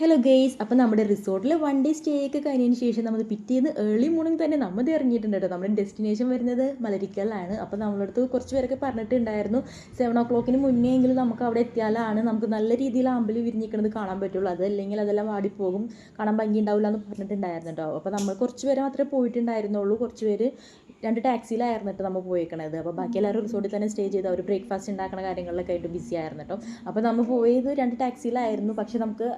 Hello guys അപ്പോൾ നമ്മുടെ റിസോർട്ടിൽ വൺ ഡേ സ്റ്റേ ഒക്കെ കഴിഞ്ഞതിന് ശേഷം നമ്മൾ പിറ്റേന്ന് ഏർലി മോർണിംഗ് തന്നെ നമ്മൾ ഇറങ്ങിയിട്ടുണ്ട് കേട്ടോ. നമ്മുടെ ഡെസ്റ്റിനേഷൻ വരുന്നത് മലരിക്കലാണ് അപ്പോൾ നമ്മളടുത്ത് കുറച്ച് പേരൊക്കെ പറഞ്ഞിട്ടുണ്ടായിരുന്നു സെവൻ ഓ ക്ലോക്കിന് മുന്നേ എങ്കിലും നമുക്ക് അവിടെ എത്തിയാലാണ് നമുക്ക് നല്ല രീതിയിൽ അമ്പലി വിരിഞ്ഞിരിക്കുന്നത് കാണാൻ പറ്റുള്ളൂ. അതല്ലെങ്കിൽ അതെല്ലാം വാടിപ്പോകും കാണാൻ ഭംഗി ഉണ്ടാവില്ല എന്ന് പറഞ്ഞിട്ടുണ്ടായിരുന്നു കേട്ടോ. അപ്പോൾ നമ്മൾ കുറച്ച് പേര് മാത്രമേ പോയിട്ടുണ്ടായിരുന്നുള്ളൂ. കുറച്ച് പേര് രണ്ട് ടാക്സിയിലായിരുന്നു കേട്ടോ നമ്മൾ പോയേക്കണത്. അപ്പോൾ ബാക്കി എല്ലാവരും റിസോർട്ടിൽ തന്നെ സ്റ്റേ ചെയ്ത് അവർ ബ്രേക്ക്ഫാസ്റ്റ് ഉണ്ടാക്കുന്ന കാര്യങ്ങളിലൊക്കെ ആയിട്ട് ബിസി ആയിരുന്നു കേട്ടോ. അപ്പോൾ നമ്മൾ പോയത് രണ്ട് ടാക്സിയിലായിരുന്നു. പക്ഷേ നമുക്ക്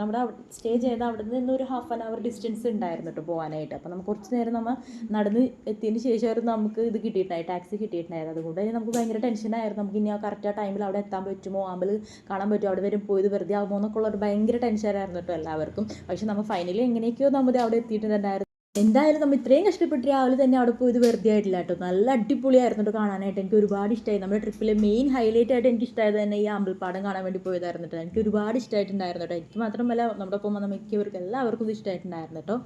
നമ്മുടെ സ്റ്റേ ചെയ്ത അവിടെ നിന്ന് ഒരു ഹാഫ് ആൻ അവർ ഡിസ്റ്റൻസ് ഉണ്ടായിരുന്നു കേട്ടോ പോകാനായിട്ട് അപ്പോൾ നമുക്ക് കുറച്ച് നേരം നമ്മൾ നടന്ന് എത്തിയതിന് ശേഷമായിരുന്നു നമുക്ക് ഇത് കിട്ടിയിട്ടുണ്ടായി ടാക്സി കിട്ടിയിട്ടുണ്ടായിരുന്നു അതുകൊണ്ട് തന്നെ നമുക്ക് ഭയങ്കര ടെൻഷനായിരുന്നു നമുക്ക് ഇനി ആ കറക്റ്റ് ആ ടൈമിൽ അവിടെ എത്താൻ പറ്റുമോ ആമ്പൽ കാണാൻ പറ്റുമോ അവിടെ വരും പോയത് വെറുതെ ആകുമോ എന്നൊക്കെ ഉള്ള ഒരു ഭയങ്കര ടെൻഷനായിരുന്നു കേട്ടോ എല്ലാവർക്കും. പക്ഷേ നമ്മൾ ഫൈനലി എങ്ങനെയൊക്കെയോ നമ്മൾ അവിടെ എത്തിയിട്ടുണ്ടായിരുന്നു. എന്തായാലും നമ്മൾ ഇത്രയും കഷ്ടപ്പെട്ട് രാവിലെ തന്നെ അവിടെ പോയത് വെറുതെ ആയിട്ടില്ല കേട്ടോ. നല്ല അടിപൊളിയായിരുന്നു കേട്ടോ കാണാനായിട്ട്. എനിക്ക് ഒരുപാട് ഇഷ്ടമായി നമ്മുടെ ട്രിപ്പിലെ മെയിൻ ഹൈലൈറ്റ് ആയിട്ട് എനിക്ക് ഇഷ്ടമായത് തന്നെ ഈ അമ്പൽപ്പാടം കാണാൻ വേണ്ടി പോയതായിരുന്നു കേട്ടോ. എനിക്ക് ഒരുപാട് ഇഷ്ടമായിട്ടുണ്ടായിരുന്നു കേട്ടോ. എനിക്ക് മാത്രമല്ല നമ്മുടെ ഒപ്പം വന്ന മിക്കവർക്കും എല്ലാവർക്കും ഇത് ഇഷ്ടമായിട്ടുണ്ടായിരുന്നു കേട്ടോ.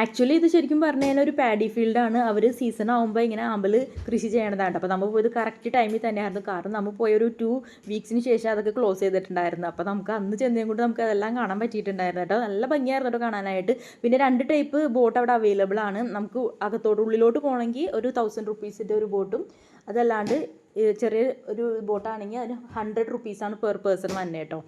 ആക്ച്വലി ഇത് ശരിക്കും പറഞ്ഞു കഴിഞ്ഞാൽ ഒരു പാഡി ഫീൽഡാണ് അവർ സീസൺ ആകുമ്പോൾ ഇങ്ങനെ അമ്പൽ കൃഷി ചെയ്യണതാണ് അപ്പോൾ നമ്മൾ പോയത് കറക്റ്റ് ടൈമിൽ തന്നെയായിരുന്നു. കാരണം നമ്മൾ പോയ ഒരു ടു വീക്സിന് ശേഷം അതൊക്കെ ക്ലോസ് ചെയ്തിട്ടുണ്ടായിരുന്നു. അപ്പോൾ നമുക്ക് അന്ന് ചെന്നതും കൊണ്ട് നമുക്ക് അതെല്ലാം കാണാൻ പറ്റിയിട്ടുണ്ടായിരുന്നു കേട്ടോ. നല്ല ഭംഗിയായിരുന്നു കേട്ടോ കാണാനായിട്ട്. പിന്നെ രണ്ട് ടൈപ്പ് ബോട്ട് അവിടെ അവൈലബിൾ ആണ്. നമുക്ക് അകത്തോട്ട് ഉള്ളിലോട്ട് പോകണമെങ്കിൽ ഒരു തൗസൻഡ് റുപ്പീസിന്റെ ഒരു ബോട്ടും അതല്ലാണ്ട് ചെറിയ ഒരു ബോട്ടാണെങ്കിൽ അതിന് ഹൺഡ്രഡ് റുപ്പീസാണ് പെർ പേഴ്സൺ വന്നേട്ടോ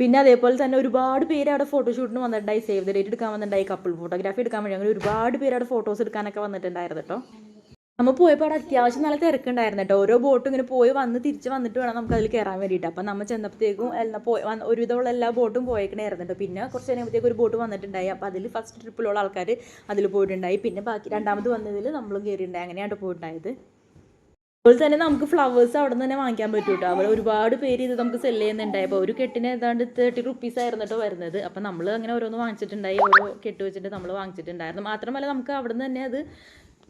പിന്നെ അതേപോലെ തന്നെ ഒരുപാട് പേര് അവിടെ ഫോട്ടോഷൂട്ടിന് വന്നിട്ടുണ്ടായി സേവ് ദ ഡേറ്റ് എടുക്കാൻ വന്നിട്ടുണ്ടായി കപ്പിൾ ഫോട്ടോഗ്രാഫി എടുക്കാൻ വേണ്ടി. അങ്ങനെ ഒരുപാട് പേര് അവിടെ ഫോട്ടോസ് എടുക്കാനൊക്കെ വന്നിട്ടുണ്ടായിരുന്നു കേട്ടോ. നമ്മൾ പോയപ്പോൾ അവിടെ അത്യാവശ്യം നല്ല തിരക്കുണ്ടായിരുന്നു കേട്ടോ. ഓരോ ബോട്ടും ഇങ്ങനെ പോയി വന്ന് തിരിച്ച് വന്നിട്ട് വേണം നമുക്ക് അതിൽ കയറാൻ വേണ്ടിയിട്ട്. അപ്പം നമ്മൾ ചെന്നപ്പോഴത്തേക്കും എല്ലാം പോയി ഒരുവിധമുള്ള എല്ലാ ബോട്ടും പോയേക്കണായിരുന്നു കേട്ടോ. പിന്നെ കുറച്ച് കഴിയുമ്പോഴത്തേക്ക് ഒരു ബോട്ട് വന്നിട്ടുണ്ടായി. അപ്പോൾ അതിൽ ഫസ്റ്റ് ട്രിപ്പിലുള്ള ആൾക്കാർ അതിൽ പോയിട്ടുണ്ടായി. പിന്നെ ബാക്കി രണ്ടാമത് വന്നതിൽ നമ്മളും കയറിയിട്ടുണ്ടായി. അങ്ങനെയാണ് പോയിട്ടുണ്ടായത്. അതുപോലെ തന്നെ നമുക്ക് ഫ്ലവേഴ്സ് അവിടെ നിന്ന് തന്നെ വാങ്ങിക്കാൻ പറ്റും കേട്ടോ അവിടെ ഒരുപാട് പേര് ഇത് നമുക്ക് സെൽ ചെയ്യുന്നുണ്ടായി അപ്പോൾ ഒരു കെട്ടിന് ഏതാണ്ട് തേർട്ടി റുപ്പീസ് ആയിരുന്നു കേട്ടോ വരുന്നത്. അപ്പോൾ നമ്മൾ അങ്ങനെ ഓരോന്ന് വാങ്ങിച്ചിട്ടുണ്ടായി. ഓരോ കെട്ട് വെച്ചിട്ട് നമ്മൾ വാങ്ങിച്ചിട്ടുണ്ടായിരുന്നു. മാത്രമല്ല നമുക്ക് അവിടെ നിന്ന് തന്നെ അത്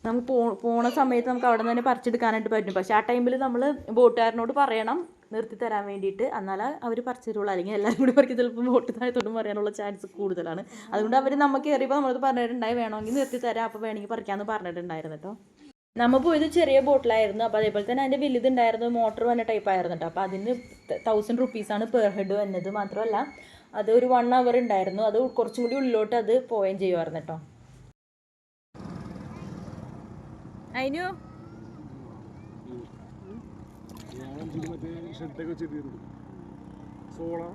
നമുക്ക് പോ പോണ സമയത്ത് നമുക്ക് അവിടെ നിന്ന് തന്നെ പറിച്ചെടുക്കാനായിട്ട് പറ്റും. പക്ഷേ ആ ടൈമിൽ നമ്മൾ ബോട്ടുകാരനോട് പറയണം നിർത്തി തരാൻ വേണ്ടിയിട്ട്. എന്നാലേ അവർ പറിച്ചിട്ടുള്ളൂ അല്ലെങ്കിൽ എല്ലാവരും കൂടി പറിക്കും. ചിലപ്പോൾ ബോട്ട് താഴത്തോട്ടും പറയാനുള്ള ചാൻസ് കൂടുതലാണ്. അതുകൊണ്ട് അവർ നമുക്ക് കയറിയപ്പോൾ നമ്മളത് പറഞ്ഞിട്ടുണ്ടായി. വേണമെങ്കിൽ നിർത്തി തരാം. അപ്പോൾ വേണമെങ്കിൽ പറിക്കാമെന്ന് പറഞ്ഞിട്ടുണ്ടായിരുന്നു കേട്ടോ നമ്മൾ പോയത് ചെറിയ ബോട്ടിലായിരുന്നു. അപ്പോൾ അതേപോലെ തന്നെ അതിന്റെ വലുതുണ്ടായിരുന്നു മോട്ടർ വന്ന ടൈപ്പ് ആയിരുന്നു കേട്ടോ അപ്പോൾ അതിന് തൗസൻഡ് റുപ്പീസാണ് പെർ ഹെഡ് വന്നത് മാത്രമല്ല അത് ഒരു വൺ അവർ ഉണ്ടായിരുന്നു. അത് കുറച്ചും കൂടി ഉള്ളിലോട്ട് അത് പോവുകയും ചെയ്യുമായിരുന്നു കേട്ടോ അതിനു സോളാ.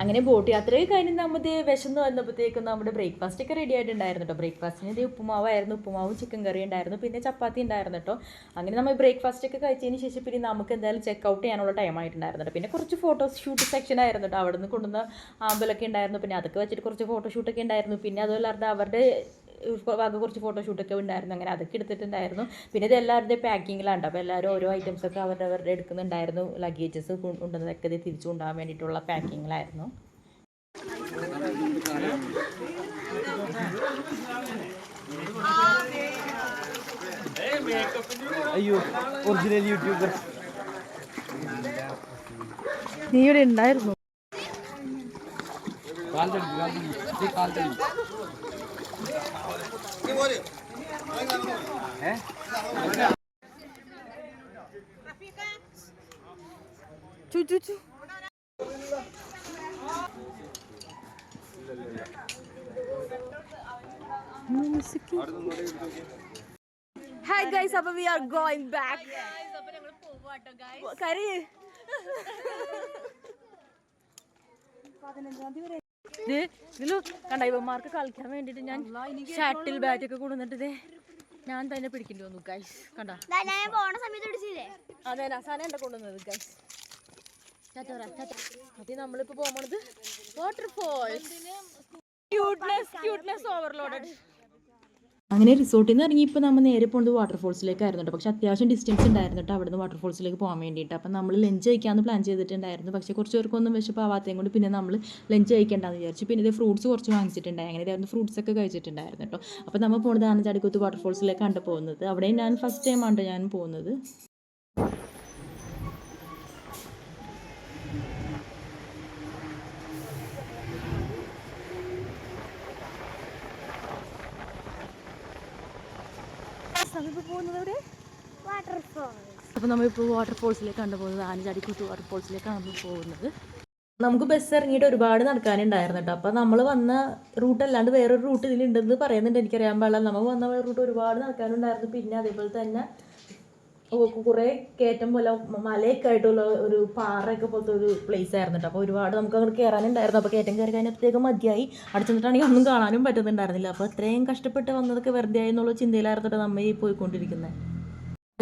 അങ്ങനെ ബോട്ട് യാത്രയൊക്കെ കഴിഞ്ഞ് നമ്മൾ വിശന്ന് വന്നപ്പോഴത്തേക്കും നമ്മുടെ ബ്രേക്ക്ഫാസ്റ്റ് ഒക്കെ റെഡി ആയിട്ടുണ്ടായിരുന്നു കേട്ടോ ബ്രേക്ക്ഫാസ്റ്റിന് ഇത് ഉപ്പുമാവായിരുന്നു. ഉപ്പുമാവും ചിക്കൻ കറി ഉണ്ടായിരുന്നു. പിന്നെ ചപ്പാത്തി ഉണ്ടായിരുന്നു കേട്ടോ അങ്ങനെ നമ്മൾ ബ്രേക്ക്ഫാസ്റ്റ് ഒക്കെ കഴിച്ചതിന് ശേഷം പിന്നെ നമുക്ക് എന്തായാലും ചെക്ക് ഔട്ട് ചെയ്യാനുള്ള ടൈം ആയിട്ടുണ്ടായിരുന്നു പിന്നെ കുറച്ച് ഫോട്ടോ ഷൂട്ട് സെക്ഷൻ ആയിരുന്നു കേട്ടോ അവിടെ നിന്ന് കൊണ്ടുവന്ന ആമ്പലൊക്കെ ഉണ്ടായിരുന്നു. പിന്നെ അതൊക്കെ വെച്ചിട്ട് കുറച്ച് ഫോട്ടോ ഫോട്ടോഷൂട്ടൊക്കെ ഉണ്ടായിരുന്നു. പിന്നെ അതുപോലെ അവരുടെ വക കുറച്ച് ഫോട്ടോഷൂട്ടൊക്കെ ഉണ്ടായിരുന്നു. അങ്ങനെ അതൊക്കെ എടുത്തിട്ടുണ്ടായിരുന്നു. പിന്നെ ഇത് എല്ലാവരുടെയും പാക്കിങ്ങിലാണ് അപ്പോൾ എല്ലാവരും ഓരോ ഐറ്റംസൊക്കെ അവരുടെ അവരുടെ എടുക്കുന്നുണ്ടായിരുന്നു. ലഗേജസ് കൊണ്ടുവന്നതൊക്കെ ഇത് തിരിച്ചു കൊണ്ടുപോകാൻ വേണ്ടിയിട്ടുള്ള പാക്കിങ്ങിലായിരുന്നു അയ്യോ ഒറിജിനൽ യൂട്യൂബർ നീ ഇവിടെ ഉണ്ടായിരുന്നു? ചു ചു ചു ഹായ് ഗൈസ് അപ്പോൾ വി ആർ ഗോയിങ് ബാക്ക് കരി ഇതിലു കണ്ട ഇവന്മാർക്ക് കളിക്കാൻ വേണ്ടിട്ട് ഞാൻ ഷട്ടിൽ ബാറ്റ് ഒക്കെ കൊണ്ടുവന്നിട്ട് ദേ ഞാൻ തന്നെ പിടിക്കേണ്ടി വന്നു ഗൈസ് കണ്ട? അതെ നസാന എന്റെ കൊണ്ടുവന്നത് ഗൈസ് നമ്മളിപ്പോ പോകുന്നത് വാട്ടർഫോൾസ് ക്യൂട്ട്നെസ് ക്യൂട്ട്നെസ് ഓവർലോഡഡ് അങ്ങനെ റിസോർട്ടിൽ നിന്ന് ഇറങ്ങി ഇപ്പോൾ നമ്മൾ നേരെ പോകുന്നത് വാട്ടർഫോൾസിലേക്കായിരുന്നു കേട്ടോ പക്ഷേ അത്യാവശ്യം ഡിസ്റ്റൻസ് ഉണ്ടായിരുന്നു കേട്ടോ അവിടുന്ന് വാട്ടർഫോൾസിലേക്ക് പോകാൻ വേണ്ടിയിട്ട്. അപ്പം നമ്മൾ ലഞ്ച് കഴിക്കാമെന്ന് പ്ലാൻ ചെയ്തിട്ടുണ്ടായിരുന്നു. പക്ഷേ കുറച്ച് പേർക്കൊന്നും വിശപ്പാവാത്തതും കൊണ്ട് പിന്നെ നമ്മൾ ലഞ്ച് കഴിക്കേണ്ടെന്ന് വിചാരിച്ചു. പിന്നെ ഇത് ഫ്രൂട്ട്സ് കുറച്ച് വാങ്ങിച്ചിട്ടുണ്ടായി. അങ്ങനെ ഇതായിരുന്നു ഫ്രൂട്ട്സ് ഒക്കെ കഴിച്ചിട്ടുണ്ടായിരുന്നു കേട്ടോ അപ്പോൾ നമ്മൾ പോകുന്നത് ആനച്ചാടിക്കുത്ത് വാട്ടർഫോൾസിലേക്കാണ് പോകുന്നത്. അവിടെ ഞാൻ ഫസ്റ്റ് ടൈമാണ് ഞാൻ പോകുന്നത്. വാട്ടർഫോൾസ് അപ്പോൾ നമ്മളിപ്പോൾ വാട്ടർഫോൾസിലേക്കാണ് പോകുന്നത്. ആനചാടിക്കുത്ത് വാട്ടർഫോൾസിലേക്കാണ് നമ്മൾ പോകുന്നത്. നമുക്ക് ബസ് ഇറങ്ങിയിട്ട് ഒരുപാട് നടക്കാനുണ്ടായിരുന്നു കേട്ടോ. അപ്പോൾ നമ്മൾ വന്ന റൂട്ട് അല്ലാണ്ട് വേറൊരു റൂട്ട് ഇതിലുണ്ടെന്ന് പറയുന്നുണ്ട് എനിക്കറിയാൻ പാടില്ല. നമുക്ക് വന്ന റൂട്ട് ഒരുപാട് നടക്കാനുണ്ടായിരുന്നു. പിന്നെ അതേപോലെ തന്നെ കുറേ കയറ്റം പോലെ മലയൊക്കെ ഒരു പാറയൊക്കെ പോലത്തെ ഒരു പ്ലേസ് ആയിരുന്നു കേട്ടോ അപ്പോൾ ഒരുപാട് നമുക്ക് അങ്ങോട്ട് കയറാനുണ്ടായിരുന്നു അപ്പോൾ കയറ്റം കയറി കഴിഞ്ഞപ്പോഴത്തേക്ക് മതിയായി. അവിടെ ചെന്നിട്ടാണെങ്കിൽ ഒന്നും കാണാനും പറ്റുന്നുണ്ടായിരുന്നില്ല. അപ്പോൾ അത്രയും കഷ്ടപ്പെട്ട് വന്നതൊക്കെ വെറുതെ ആയി എന്നുള്ള ചിന്തയിലായിരുന്നു കേട്ടോ നമ്മൾ ഈ പോയിക്കൊണ്ടിരിക്കുന്നത്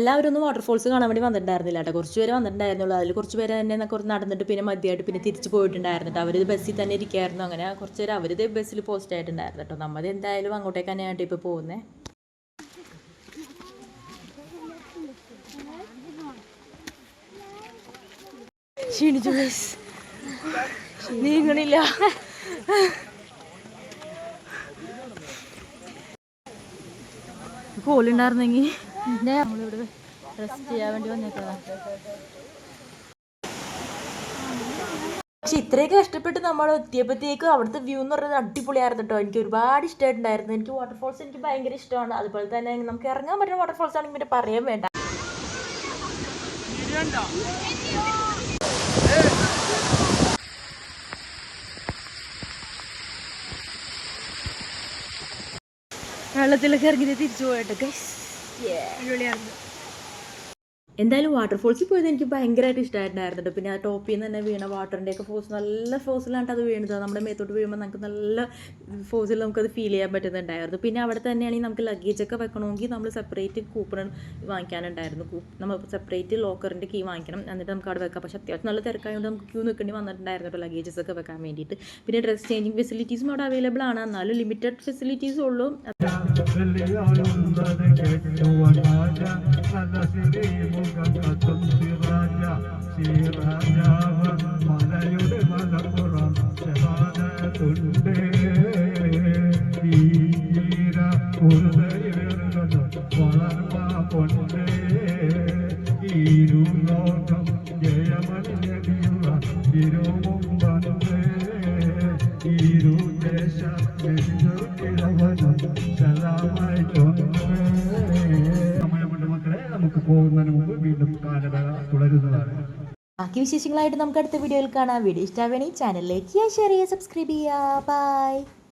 എല്ലാവരും ഒന്നും വാട്ടർഫോൾസ് കാണാൻ വേണ്ടി വന്നിട്ടുണ്ടായിരുന്നില്ല കേട്ടോ കുറച്ച് പേര് വന്നിട്ടുണ്ടായിരുന്നുള്ളൂ. അതിൽ കുറച്ച് പേര് തന്നെ കുറച്ച് നടന്നിട്ട് പിന്നെ മതിയായിട്ട് പിന്നെ തിരിച്ച് പോയിട്ടുണ്ടായിരുന്നു കേട്ടോ അവർ ബസ്സിൽ തന്നെ ഇരിക്കുകയായിരുന്നു അങ്ങനെ കുറച്ച് പേര് അവരിത് ബസ്സിൽ പോസ്റ്റ് ആയിട്ടുണ്ടായിരുന്നു കേട്ടോ നമ്മൾ എന്തായാലും അങ്ങോട്ടേക്ക് തന്നെയാണ് ഇപ്പോൾ പോകുന്നത് ക്ഷീണിച്ചു പ്ലീസ് നീങ്ങണില്ല. കോലുണ്ടായിരുന്നെങ്കിൽ നമ്മളിവിടെ റെസ്റ്റ് ചെയ്യാൻ വേണ്ടി വന്നേക്കാം പക്ഷെ ഇത്രയൊക്കെ കഷ്ടപ്പെട്ട് നമ്മൾ എത്തിയപ്പോഴത്തേക്ക് അവിടുത്തെ വ്യൂ എന്ന് പറയുന്നത് അടിപൊളിയായിരുന്നു കേട്ടോ എനിക്ക് ഒരുപാട് ഇഷ്ടമായിട്ടുണ്ടായിരുന്നു എനിക്ക് വാട്ടർഫോൾസ് എനിക്ക് ഭയങ്കര ഇഷ്ടമാണ്. അതുപോലെ തന്നെ നമുക്ക് ഇറങ്ങാൻ പറ്റുന്ന വാട്ടർഫോൾസ് ആണെങ്കിൽ പിന്നെ പറയാൻ വേണ്ട. വെള്ളത്തിലൊക്കെ ഇറങ്ങി തിരിച്ചു പോയിട്ട് ഗൈസ് എന്തായാലും വാട്ടർഫോൾസിൽ പോയത് എനിക്ക് ഭയങ്കരമായിട്ട് ഇഷ്ടമായിട്ടുണ്ടായിരുന്നു പിന്നെ ആ ടോപ്പിൽ നിന്ന് തന്നെ വീണ വാട്ടറിന്റെ ഒക്കെ ഫോഴ്സ് നല്ല ഫോഴ്സിലാണ് അത് വീണത് നമ്മുടെ മേത്തോട്ട് വീഴുമ്പോൾ നമുക്ക് നല്ല ഫോഴ്സിൽ നമുക്കത് ഫീൽ ചെയ്യാൻ പറ്റുന്നുണ്ടായിരുന്നു. പിന്നെ അവിടെ തന്നെയാണെങ്കിൽ നമുക്ക് ലഗേജ് ഒക്കെ വെക്കണമെങ്കിൽ നമ്മൾ സെപ്പറേറ്റ് കൂപ്പൺ വാങ്ങിക്കാനുണ്ടായിരുന്നു. നമ്മൾ സെപ്പറേറ്റ് ലോക്കറിന്റെ കീ വാങ്ങിക്കണം. എന്നിട്ട് നമുക്ക് അവിടെ വെക്കാം. പക്ഷേ അത്യാവശ്യം നല്ല തിരക്കായതുകൊണ്ട് നമുക്ക് ക്യൂ നിൽക്കേണ്ടി വന്നിട്ടുണ്ടായിരുന്നു കേട്ടോ ലഗേജസ് ഒക്കെ വെക്കാൻ വേണ്ടിയിട്ട്. പിന്നെ ഡ്രസ് ചേഞ്ചിങ് ഫെസിലിറ്റീസും അവിടെ അവൈലബിൾ ആണ്. എന്നാലും ലിമിറ്റഡ് ഫെസിലിറ്റീസ് ഉള്ളൂ. നല്ല സിരിമുഖം കത്തും സിറാജ സിറാജാവ മലയുടെ മലപ്പുറം ശഹാനത്തുണ്ട് ഈര ഉരുതയിലിറങ്ങുന്നു ബാക്കി വിശേഷങ്ങളായിട്ട് നമുക്ക് അടുത്ത വീഡിയോയിൽ കാണാം. വീഡിയോ ഇഷ്ടമാവുകയാണെങ്കിൽ ചാനലിലേക്ക് ഷെയർ ചെയ്യുക സബ്സ്ക്രൈബ് ചെയ്യുക. ബൈ